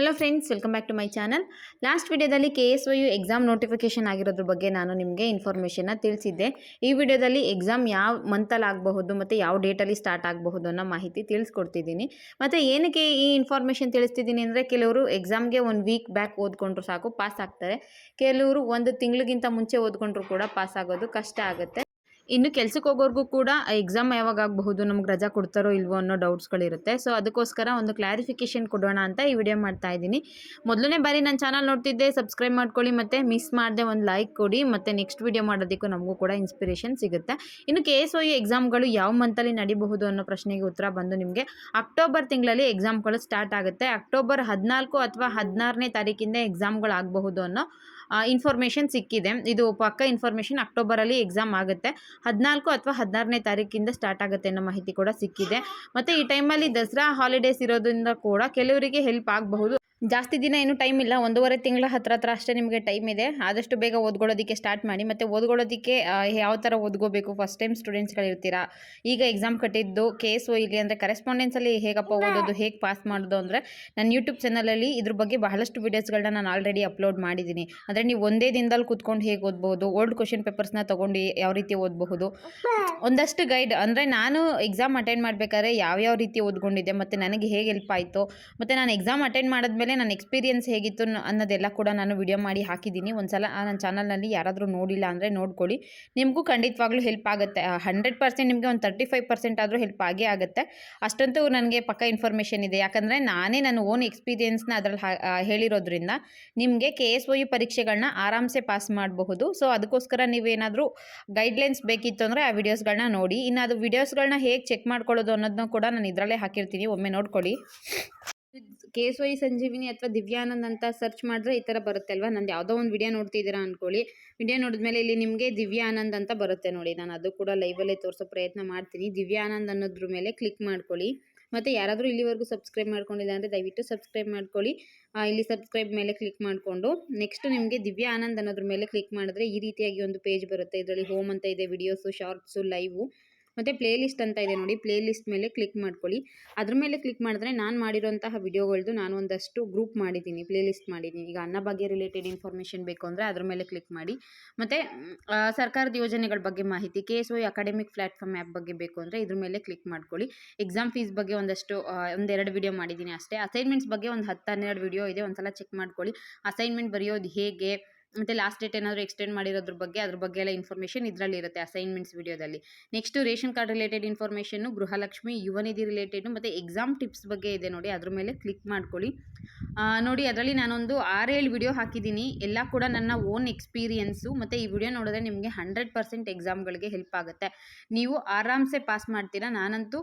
Hello friends welcome back to my channel last ವಿಡಿಯೋದಲ್ಲಿ K S Y U exam notification ಆಗಿರೋದ್ರ ಬಗ್ಗೆ ನಾನು ನಿಮಗೆ ಇನ್ಫಾರ್ಮೇಷನ್ನ ತಿಳಿಸಿದ್ದೆ. ಈ ವಿಡಿಯೋದಲ್ಲಿ ಎಕ್ಸಾಮ್ ಯಾವ ಮಂತಲ್ಲಿ ಆಗಬಹುದು ಮತ್ತು ಯಾವ ಡೇಟಲ್ಲಿ ಸ್ಟಾರ್ಟ್ ಆಗಬಹುದು ಅನ್ನೋ ಮಾಹಿತಿ ತಿಳಿಸ್ಕೊಡ್ತಿದ್ದೀನಿ. ಮತ್ತು ಏನಕ್ಕೆ ಈ ಇನ್ಫಾರ್ಮೇಷನ್ ತಿಳಿಸ್ತಿದ್ದೀನಿ ಅಂದರೆ ಕೆಲವರು ಎಕ್ಸಾಮ್ಗೆ ಒಂದು ವೀಕ್ ಬ್ಯಾಕ್ ಓದ್ಕೊಂಡ್ರು ಸಾಕು ಪಾಸ್ ಆಗ್ತಾರೆ. ಕೆಲವರು ಒಂದು ತಿಂಗಳಿಗಿಂತ ಮುಂಚೆ ಓದ್ಕೊಂಡ್ರು ಕೂಡ ಪಾಸ್ ಆಗೋದು ಕಷ್ಟ ಆಗುತ್ತೆ. ಇನ್ನು ಕೆಲ್ಸಕ್ಕೆ ಹೋಗೋರ್ಗೂ ಕೂಡ ಎಕ್ಸಾಮ್ ಯಾವಾಗ ಆಗಬಹುದು, ನಮ್ಗೆ ರಜಾ ಕೊಡ್ತಾರೋ ಇಲ್ವೋ ಅನ್ನೋ ಡೌಟ್ಸ್ಗಳಿರುತ್ತೆ ಸೊ ಅದಕ್ಕೋಸ್ಕರ ಒಂದು ಕ್ಲಾರಿಫಿಕೇಷನ್ ಕೊಡೋಣ ಅಂತ ಈ ವಿಡಿಯೋ ಮಾಡ್ತಾ ಇದ್ದೀನಿ. ಮೊದಲನೇ ಬಾರಿ ನನ್ನ ಚಾನಲ್ ನೋಡ್ತಿದ್ದೆ ಸಬ್ಸ್ಕ್ರೈಬ್ ಮಾಡ್ಕೊಳ್ಳಿ ಮತ್ತು ಮಿಸ್ ಮಾಡದೆ ಒಂದು ಲೈಕ್ ಕೊಡಿ, ಮತ್ತು ನೆಕ್ಸ್ಟ್ ವಿಡಿಯೋ ಮಾಡೋದಕ್ಕೂ ನಮಗೂ ಕೂಡ ಇನ್ಸ್ಪಿರೇಷನ್ ಸಿಗುತ್ತೆ. ಇನ್ನು ಕೆ ಎಸ್ ಒ ಯು ಎಕ್ಸಾಮ್ಗಳು ಯಾವ ಮಂತಲ್ಲಿ ನಡಿಬಹುದು ಅನ್ನೋ ಪ್ರಶ್ನೆಗೆ ಉತ್ತರ ಬಂದು ನಿಮಗೆ ಅಕ್ಟೋಬರ್ ತಿಂಗಳಲ್ಲಿ ಎಕ್ಸಾಮ್ಗಳು ಸ್ಟಾರ್ಟ್ ಆಗುತ್ತೆ. ಅಕ್ಟೋಬರ್ ಹದಿನಾಲ್ಕು ಅಥವಾ ಹದಿನಾರನೇ ತಾರೀಕಿಂದ ಎಕ್ಸಾಮ್ಗಳು ಆಗಬಹುದು ಅನ್ನೋ ಇನ್ಫಾರ್ಮೇಷನ್ ಸಿಕ್ಕಿದೆ. ಇದು ಪಕ್ಕ ಇನ್ಫಾರ್ಮೇಷನ್ ಅಕ್ಟೋಬರಲ್ಲಿ ಎಕ್ಸಾಮ್ ಆಗುತ್ತೆ. ಹದಿನಾಲ್ಕು ಅಥವಾ ಹದಿನಾರನೇ ತಾರೀಕಿಂದ ಸ್ಟಾರ್ಟ್ ಆಗುತ್ತೆ ಅನ್ನೋ ಮಾಹಿತಿ ಕೂಡ ಸಿಕ್ಕಿದೆ. ಮತ್ತು ಈ ಟೈಮಲ್ಲಿ ದಸರಾ ಹಾಲಿಡೇಸ್ ಇರೋದ್ರಿಂದ ಕೂಡ ಕೆಲವರಿಗೆ ಹೆಲ್ಪ್ ಆಗಬಹುದು. ಜಾಸ್ತಿ ದಿನ ಏನು ಟೈಮ್ ಇಲ್ಲ. ಒಂದೂವರೆ ತಿಂಗಳ ಹತ್ರ ಹತ್ರ ಅಷ್ಟೇ ನಿಮಗೆ ಟೈಮ್ ಇದೆ. ಆದಷ್ಟು ಬೇಗ ಓದ್ಕೊಳ್ಳೋದಕ್ಕೆ ಸ್ಟಾರ್ಟ್ ಮಾಡಿ. ಮತ್ತು ಓದ್ಕೊಳ್ಳೋದಕ್ಕೆ ಯಾವ ಥರ ಓದ್ಕೋಬೇಕು? ಫಸ್ಟ್ ಟೈಮ್ ಸ್ಟೂಡೆಂಟ್ಸ್ಗಳಿರ್ತೀರಾ ಈಗ ಎಕ್ಸಾಮ್ ಕಟ್ಟಿದ್ದು ಕೆ ಎಸ್ ಒ ಇಲ್ಲಿ ಅಂದರೆ ಕರೆಸ್ಪಾಂಡೆನ್ಸಲ್ಲಿ ಹೇಗಪ್ಪ ಓದೋದು ಹೇಗೆ ಪಾಸ್ ಮಾಡೋದು ಅಂದರೆ ನನ್ನ ಯೂಟ್ಯೂಬ್ ಚಾನಲಲ್ಲಿ ಇದ್ರ ಬಗ್ಗೆ ಬಹಳಷ್ಟು ವೀಡಿಯೋಸ್ಗಳನ್ನ ನಾನು ಆಲ್ರೆಡಿ ಅಪ್ಲೋಡ್ ಮಾಡಿದ್ದೀನಿ. ಅಂದರೆ ನೀವು ಒಂದೇ ದಿನದಲ್ಲಿ ಕೂತ್ಕೊಂಡು ಹೇಗೆ ಓದ್ಬೋದು? ಓಲ್ಡ್ ಕ್ವಶನ್ ಪೇಪರ್ಸ್ನ ತೊಗೊಂಡು ಯಾವ ರೀತಿ ಓದಬಹುದು. ಒಂದಷ್ಟು ಗೈಡ್ ಅಂದರೆ ನಾನು ಎಕ್ಸಾಮ್ ಅಟೆಂಡ್ ಮಾಡಬೇಕಾದ್ರೆ ಯಾವ್ಯಾವ ರೀತಿ ಓದ್ಕೊಂಡಿದ್ದೆ ಮತ್ತು ನನಗೆ ಹೇಗೆ ಹೆಲ್ಪ್ ಆಯಿತು ಮತ್ತು ನಾನು ಎಕ್ಸಾಮ್ ಅಟೆಂಡ್ ಮಾಡಿದ್ಮೇಲೆ ನನ್ನ ಎಕ್ಸ್ಪೀರಿಯನ್ಸ್ ಹೇಗಿತ್ತು ಅನ್ನೋದೆಲ್ಲ ಕೂಡ ನಾನು ವಿಡಿಯೋ ಮಾಡಿ ಹಾಕಿದ್ದೀನಿ. ಒಂದು ಸಲ ನನ್ನ ಚಾನಲ್ನಲ್ಲಿ ಯಾರಾದರೂ ನೋಡಿಲ್ಲ ಅಂದರೆ ನೋಡ್ಕೊಳ್ಳಿ. ನಿಮಗೂ ಖಂಡಿತವಾಗ್ಲೂ ಹೆಲ್ಪ್ ಆಗುತ್ತೆ. ಹಂಡ್ರೆಡ್ ಪರ್ಸೆಂಟ್ ನಿಮಗೆ ಒಂದು ತರ್ಟಿ ಫೈವ್ ಪರ್ಸೆಂಟ್ ಆದರೂ ಹೆಲ್ಪ್ ಆಗೇ ಆಗುತ್ತೆ. ಅಷ್ಟಂತೂ ನನಗೆ ಪಕ್ಕ ಇನ್ಫಾರ್ಮೇಷನ್ ಇದೆ. ಯಾಕಂದರೆ ನಾನೇ ನನ್ನ ಓನ್ ಎಕ್ಸ್ಪೀರಿಯನ್ಸ್ನ ಅದರಲ್ಲಿ ಹೇಳಿರೋದ್ರಿಂದ ನಿಮಗೆ ಕೆ ಎಸ್ ಒ ಯು ಪರೀಕ್ಷೆಗಳನ್ನ ಆರಾಮ್ಸೆ ಪಾಸ್ ಮಾಡಬಹುದು. ಸೊ ಅದಕ್ಕೋಸ್ಕರ ನೀವೇನಾದರೂ ಗೈಡ್ಲೈನ್ಸ್ ಬೇಕಿತ್ತು ಅಂದರೆ ಆ ವಿಡಿಯೋಸ್ಗಳನ್ನ ನೋಡಿ. ಇನ್ನು ಅದು ವಿಡಿಯೋಸ್ಗಳನ್ನ ಹೇಗೆ ಚೆಕ್ ಮಾಡ್ಕೊಳ್ಳೋದು ಅನ್ನೋದನ್ನ ಕೂಡ ನಾನು ಇದರಲ್ಲೇ ಹಾಕಿರ್ತೀನಿ. ಒಮ್ಮೆ ನೋಡ್ಕೊಳ್ಳಿ. ಕೆ ಎಸ್ ವೈ ಸಂಜೀವಿನಿ ಅಥವಾ ದಿವ್ಯಾನಂದ್ ಅಂತ ಸರ್ಚ್ ಮಾಡಿದ್ರೆ ಈ ಥರ ಬರುತ್ತೆ ಅಲ್ವಾ? ನಂದು ಯಾವುದೋ ಒಂದು ವಿಡಿಯೋ ನೋಡ್ತಿದ್ದೀರಾ ಅಂದ್ಕೊಳ್ಳಿ ವಿಡಿಯೋ ನೋಡಿದ್ಮೇಲೆ ಇಲ್ಲಿ ನಿಮಗೆ ದಿವ್ಯಾನಂದ್ ಅಂತ ಬರುತ್ತೆ ನೋಡಿ. ನಾನು ಅದು ಕೂಡ ಲೈವಲ್ಲೇ ತೋರಿಸೋ ಪ್ರಯತ್ನ ಮಾಡ್ತೀನಿ. ದಿವ್ಯಾನಂದ್ ಅನ್ನೋದ್ರ ಮೇಲೆ ಕ್ಲಿಕ್ ಮಾಡ್ಕೊಳ್ಳಿ. ಮತ್ತು ಯಾರಾದರೂ ಇಲ್ಲಿವರೆಗೂ ಸಬ್ಸ್ಕ್ರೈಬ್ ಮಾಡ್ಕೊಂಡಿಲ್ಲ ಅಂದರೆ ದಯವಿಟ್ಟು ಸಬ್ಸ್ಕ್ರೈಬ್ ಮಾಡ್ಕೊಳ್ಳಿ. ಇಲ್ಲಿ ಸಬ್ಸ್ಕ್ರೈಬ್ ಮೇಲೆ ಕ್ಲಿಕ್ ಮಾಡಿಕೊಂಡು ನೆಕ್ಸ್ಟ್ ನಿಮಗೆ ದಿವ್ಯಾ ಆನಂದ್ ಅನ್ನೋದ್ರ ಮೇಲೆ ಕ್ಲಿಕ್ ಮಾಡಿದ್ರೆ ಈ ರೀತಿಯಾಗಿ ಒಂದು ಪೇಜ್ ಬರುತ್ತೆ. ಇದರಲ್ಲಿ ಹೋಮ್ ಅಂತ ಇದೆ ವಿಡಿಯೋಸು ಶಾರ್ಟ್ಸು ಲೈವು ಮತ್ತು ಪ್ಲೇ ಲಿಸ್ಟ್ ಅಂತ ಇದೆ ನೋಡಿ ಪ್ಲೇ ಲಿಸ್ಟ್ ಮೇಲೆ ಕ್ಲಿಕ್ ಮಾಡ್ಕೊಳ್ಳಿ. ಅದ್ರ ಮೇಲೆ ಕ್ಲಿಕ್ ಮಾಡಿದ್ರೆ ನಾನು ಮಾಡಿರೋಂತಹ ವಿಡಿಯೋಗಳದ್ದು ನಾನು ಒಂದಷ್ಟು ಗ್ರೂಪ್ ಮಾಡಿದ್ದೀನಿ ಪ್ಲೇ ಲಿಸ್ಟ್ ಮಾಡಿದ್ದೀನಿ. ಈಗ ಅನ್ನ ಬಗ್ಗೆ ರಿಲೇಟೆಡ್ ಇನ್ಫಾರ್ಮೇಷನ್ ಬೇಕು ಅಂದರೆ ಅದ್ರ ಮೇಲೆ ಕ್ಲಿಕ್ ಮಾಡಿ. ಮತ್ತು ಸರ್ಕಾರದ ಯೋಜನೆಗಳ ಬಗ್ಗೆ ಮಾಹಿತಿ K S O academic platform app ಬಗ್ಗೆ ಬೇಕು ಅಂದರೆ ಇದ್ರ ಮೇಲೆ ಕ್ಲಿಕ್ ಮಾಡ್ಕೊಳ್ಳಿ. ಎಕ್ಸಾಮ್ ಫೀಸ್ ಬಗ್ಗೆ ಒಂದಷ್ಟು ಒಂದೆರಡು ವಿಡಿಯೋ ಮಾಡಿದ್ದೀನಿ ಅಷ್ಟೇ. ಅಸೈನ್ಮೆಂಟ್ಸ್ ಬಗ್ಗೆ ಒಂದು ಹತ್ತು ಹನ್ನೆರಡು ವಿಡಿಯೋ ಇದೆ, ಒಂದ್ಸಲ ಚೆಕ್ ಮಾಡ್ಕೊಳ್ಳಿ. ಅಸೈನ್ಮೆಂಟ್ ಬರೆಯೋದು ಹೇಗೆ? ಮತ್ತು ಲಾಸ್ಟ್ ಡೇಟ್ ಏನಾದರೂ ಎಕ್ಸ್ಟೆಂಡ್ ಮಾಡಿರೋದ್ರ ಬಗ್ಗೆ, ಅದ್ರ ಬಗ್ಗೆ ಎಲ್ಲ ಇನ್ಫಾರ್ಮೇಷನ್ ಇದರಲ್ಲಿ ಇರುತ್ತೆ ಅಸೈನ್ಮೆಂಟ್ಸ್ ವಿಡಿಯೋದಲ್ಲಿ ನೆಕ್ಸ್ಟ್ ರೇಷನ್ ಕಾರ್ಡ್ ರಿಲೇಟೆಡ್ ಇನ್ಫಾರ್ಮೇಷನ್ನು ಗೃಹಲಕ್ಷ್ಮಿ ಯುವನಿಧಿ ರಿಲೇಟೆಡ್ ಮತ್ತು ಎಕ್ಸಾಮ್ ಟಿಪ್ಸ್ ಬಗ್ಗೆ ಇದೆ ನೋಡಿ, ಅದ್ರ ಮೇಲೆ ಕ್ಲಿಕ್ ಮಾಡ್ಕೊಳ್ಳಿ. ನೋಡಿ, ಅದರಲ್ಲಿ ನಾನೊಂದು ಆರೇಳು ವಿಡಿಯೋ ಹಾಕಿದ್ದೀನಿ. ಎಲ್ಲ ಕೂಡ ನನ್ನ ಓನ್ ಎಕ್ಸ್ಪೀರಿಯನ್ಸು ಮತ್ತು ಈ ವಿಡಿಯೋ ನೋಡಿದ್ರೆ ನಿಮಗೆ ಹಂಡ್ರೆಡ್ ಪರ್ಸೆಂಟ್ ಎಕ್ಸಾಮ್ಗಳಿಗೆ ಹೆಲ್ಪ್ ಆಗುತ್ತೆ. ನೀವು ಆರಾಮ್ಸೆ ಪಾಸ್ ಮಾಡ್ತೀರಾ? ನಾನಂತೂ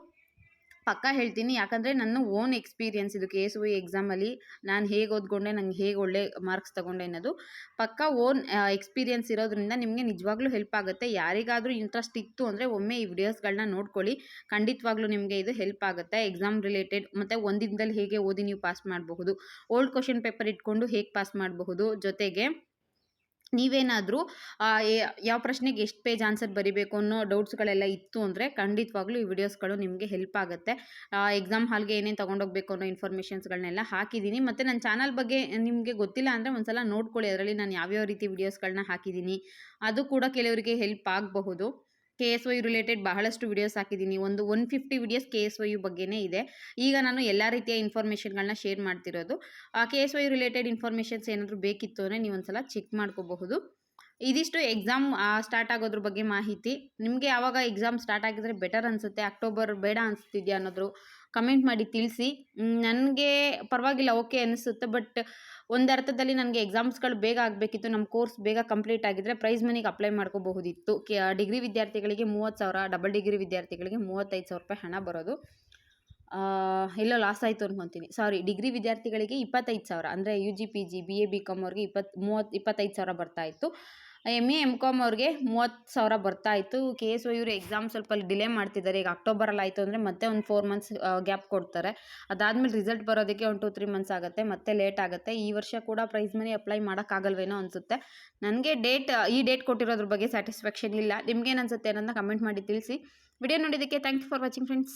ಪಕ್ಕ ಹೇಳ್ತೀನಿ. ಯಾಕಂದರೆ ನನ್ನ ಓನ್ ಎಕ್ಸ್ಪೀರಿಯನ್ಸ್ ಇದು ಕೆ ಎಸ್ ಒ ಎಕ್ಸಾಮಲ್ಲಿ ನಾನು ಹೇಗೆ ಓದ್ಕೊಂಡೆ, ನಂಗೆ ಹೇಗೆ ಒಳ್ಳೆ ಮಾರ್ಕ್ಸ್ ತೊಗೊಂಡೆ ಅನ್ನೋದು. ಪಕ್ಕ ಓನ್ ಎಕ್ಸ್ಪೀರಿಯನ್ಸ್ ಇರೋದ್ರಿಂದ ನಿಮಗೆ ನಿಜವಾಗ್ಲೂ ಹೆಲ್ಪ್ ಆಗುತ್ತೆ. ಯಾರಿಗಾದರೂ ಇಂಟ್ರೆಸ್ಟ್ ಇತ್ತು ಅಂದರೆ ಒಮ್ಮೆ ಈ ವಿಡಿಯೋಸ್ಗಳನ್ನ ನೋಡ್ಕೊಳ್ಳಿ. ಖಂಡಿತವಾಗ್ಲೂ ನಿಮಗೆ ಇದು ಹೆಲ್ಪ್ ಆಗುತ್ತೆ. ಎಕ್ಸಾಮ್ ರಿಲೇಟೆಡ್ ಮತ್ತು ಒಂದಿನದಲ್ಲಿ ಹೇಗೆ ಓದಿ ನೀವು ಪಾಸ್ ಮಾಡಬಹುದು. ಓಲ್ಡ್ ಕ್ವಶನ್ ಪೇಪರ್ ಇಟ್ಕೊಂಡು ಹೇಗೆ ಪಾಸ್ ಮಾಡಬಹುದು. ಜೊತೆಗೆ ನೀವೇನಾದರೂ ಯಾವ ಪ್ರಶ್ನೆಗೆ ಎಷ್ಟು ಪೇಜ್ ಆನ್ಸರ್ ಬರಿಬೇಕು ಅನ್ನೋ ಡೌಟ್ಸ್ಗಳೆಲ್ಲ ಇತ್ತು ಅಂದರೆ ಖಂಡಿತವಾಗ್ಲೂ ಈ ವಿಡಿಯೋಸ್ಗಳು ನಿಮಗೆ ಹೆಲ್ಪ್ ಆಗುತ್ತೆ. ಎಕ್ಸಾಮ್ ಹಾಲ್ಗೆ ಏನೇನು ತೊಗೊಂಡೋಗ್ಬೇಕು ಅನ್ನೋ ಇನ್ಫಾರ್ಮೇಷನ್ಸ್ಗಳನ್ನೆಲ್ಲ ಹಾಕಿದ್ದೀನಿ. ಮತ್ತು ನನ್ನ ಚಾನಲ್ ಬಗ್ಗೆ ನಿಮಗೆ ಗೊತ್ತಿಲ್ಲ ಅಂದರೆ ಒಂದು ಸಲ ನೋಡ್ಕೊಳ್ಳಿ. ಅದರಲ್ಲಿ ನಾನು ಯಾವ್ಯಾವ ರೀತಿ ವಿಡಿಯೋಸ್ಗಳನ್ನ ಹಾಕಿದ್ದೀನಿ. ಅದು ಕೂಡ ಕೆಲವರಿಗೆ ಹೆಲ್ಪ್ ಆಗಬಹುದು. ಕೆ ಎಸ್ ವೈ ರಿಲೇಟೆಡ್ ಬಹಳಷ್ಟು ವಿಡಿಯೋಸ್ ಹಾಕಿದ್ದೀನಿ. ಒಂದು one fifty videos K S Y ಬಗ್ಗೆನೇ ಇದೆ. ಈಗ ನಾನು ಎಲ್ಲ ರೀತಿಯ ಇನ್ಫಾರ್ಮೇಷನ್ಗಳನ್ನ ಶೇರ್ ಮಾಡ್ತಿರೋದು. ಆ K S Y related informations ಏನಾದರೂ ಬೇಕಿತ್ತು ಅಂದರೆ ನೀವು ಒಂದು ಸಲ ಚೆಕ್ ಮಾಡ್ಕೋಬಹುದು. ಇದಿಷ್ಟು ಎಕ್ಸಾಮ್ ಸ್ಟಾರ್ಟ್ ಆಗೋದ್ರ ಬಗ್ಗೆ ಮಾಹಿತಿ. ನಿಮಗೆ ಯಾವಾಗ ಎಕ್ಸಾಮ್ ಸ್ಟಾರ್ಟ್ ಆಗಿದ್ರೆ ಬೆಟರ್ ಅನಿಸುತ್ತೆ, ಅಕ್ಟೋಬರ್ ಬೇಡ ಅನಿಸ್ತಿದ್ಯಾ ಅನ್ನೋದ್ರು ಕಮೆಂಟ್ ಮಾಡಿ ತಿಳಿಸಿ. ನನಗೆ ಪರವಾಗಿಲ್ಲ ಓಕೆ ಅನಿಸುತ್ತೆ ಬಟ್ ಒಂದು ಅರ್ಥದಲ್ಲಿ ನನಗೆ ಎಕ್ಸಾಮ್ಸ್ಗಳು ಬೇಗ ಆಗಬೇಕಿತ್ತು ನಮ್ಮ ಕೋರ್ಸ್ ಬೇಗ ಕಂಪ್ಲೀಟ್ ಆಗಿದ್ದರೆ ಪ್ರೈಸ್ ಮನಿಗೆ ಅಪ್ಲೈ ಮಾಡ್ಕೋಬಹುದಿತ್ತು. ಡಿಗ್ರಿ ವಿದ್ಯಾರ್ಥಿಗಳಿಗೆ ಮೂವತ್ತು ಸಾವಿರ ಡಬಲ್ ಡಿಗ್ರಿ ವಿದ್ಯಾರ್ಥಿಗಳಿಗೆ ಮೂವತ್ತೈದು ಸಾವಿರ ರೂಪಾಯಿ ಹಣ ಬರೋದು. ಇಲ್ಲ ಲಾಸ್ ಆಯಿತು ಅನ್ಕೊತೀನಿ. ಸಾರಿ ಡಿಗ್ರಿ ವಿದ್ಯಾರ್ಥಿಗಳಿಗೆ ಇಪ್ಪತ್ತೈದು ಸಾವಿರ, ಅಂದರೆ U G P G B A B com ಅವ್ರಿಗೆ ಇಪ್ಪತ್ತು, ಮೂವತ್ತು, ಇಪ್ಪತ್ತೈದು ಸಾವಿರ ಬರ್ತಾಯಿತ್ತು ಎಂ ಎ ಎಂ ಕಾಮ್ ಅವ್ರಿಗೆ ಮೂವತ್ತು ಸಾವಿರ ಬರ್ತಾ ಇತ್ತು. ಕೆ ಎಸ್ ಇವರು ಎಕ್ಸಾಮ್ ಸ್ವಲ್ಪ ಡಿಲೇ ಮಾಡ್ತಿದ್ದಾರೆ. ಈಗ ಅಕ್ಟೋಬರಲ್ಲಿ ಆಯಿತು ಅಂದರೆ ಮತ್ತೆ ಒಂದು ಫೋರ್ ಮಂತ್ಸ್ ಗ್ಯಾಪ್ ಕೊಡ್ತಾರೆ. ಅದಾದಮೇಲೆ ರಿಸಲ್ಟ್ ಬರೋದಕ್ಕೆ ಒಂದು ಟು ತ್ರೀ ಮಂತ್ಸ್ ಆಗುತ್ತೆ. ಮತ್ತೆ ಲೇಟ್ ಆಗುತ್ತೆ. ಈ ವರ್ಷ ಕೂಡ ಪ್ರೈಸ್ ಮನಿ ಅಪ್ಲೈ ಮಾಡೋಕ್ಕಾಗಲ್ವೇನೋ ಅನಿಸುತ್ತೆ. ನನಗೆ ಡೇಟ್ ಈ ಡೇಟ್ ಕೊಟ್ಟಿರೋದ್ರ ಬಗ್ಗೆ ಸ್ಯಾಟಿಸ್ಫ್ಯಾಕ್ಷನ್ ಇಲ್ಲ. ನಿಮ್ಗೇನು ಅನಿಸುತ್ತೆ ಅನ್ನೋದನ್ನ ಕಮೆಂಟ್ ಮಾಡಿ ತಿಳಿಸಿ. ವಿಡಿಯೋ ನೋಡಿದ್ದಕ್ಕೆ thank you for watching friends